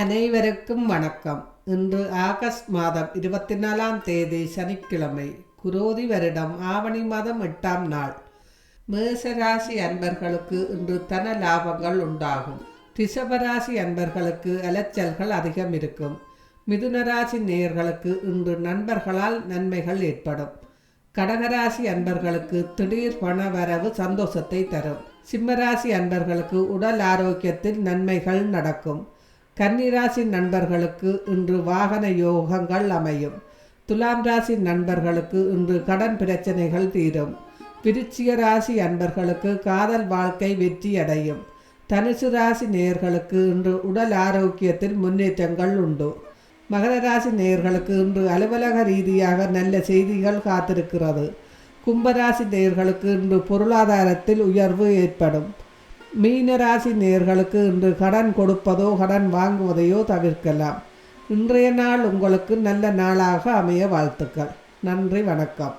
அனைவருக்கும் வணக்கம். இன்று ஆகஸ்ட் மாதம் இருபத்தி நாலாம் தேதி சனிக்கிழமை குரோதி வருடம் ஆவணி மாதம் எட்டாம் நாள். மேசராசி அன்பர்களுக்கு இன்று தன லாபங்கள் உண்டாகும். ரிஷபராசி அன்பர்களுக்கு அலைச்சல்கள் அதிகம் இருக்கும். மிதுனராசி நேயர்களுக்கு இன்று நண்பர்களால் நன்மைகள் ஏற்படும். கடகராசி அன்பர்களுக்கு திடீர் பண வரவு சந்தோஷத்தை தரும். சிம்மராசி அன்பர்களுக்கு உடல் ஆரோக்கியத்தில் நன்மைகள் நடக்கும். கன்னிராசி நண்பர்களுக்கு இன்று வாகன யோகங்கள் அமையும். துலாம் ராசி நண்பர்களுக்கு இன்று கடன் பிரச்சனைகள் தீரும். விருச்சிக ராசி அன்பர்களுக்கு காதல் வாழ்க்கை வெற்றி அடையும். தனுசு ராசி நேயர்களுக்கு இன்று உடல் ஆரோக்கியத்தில் முன்னேற்றங்கள் உண்டு. மகர ராசி நேயர்களுக்கு இன்று அலுவலக ரீதியாக நல்ல செய்திகள் காத்திருக்கிறது. கும்பராசி நேயர்களுக்கு இன்று பொருளாதாரத்தில் உயர்வு ஏற்படும். மீனராசி நேர்களுக்கு இன்று கடன் கொடுப்பதோ கடன் வாங்குவதையோ தவிர்க்கலாம். இன்றைய நாள் உங்களுக்கு நல்ல நாளாக அமைய வாழ்த்துக்கள். நன்றி வணக்கம்.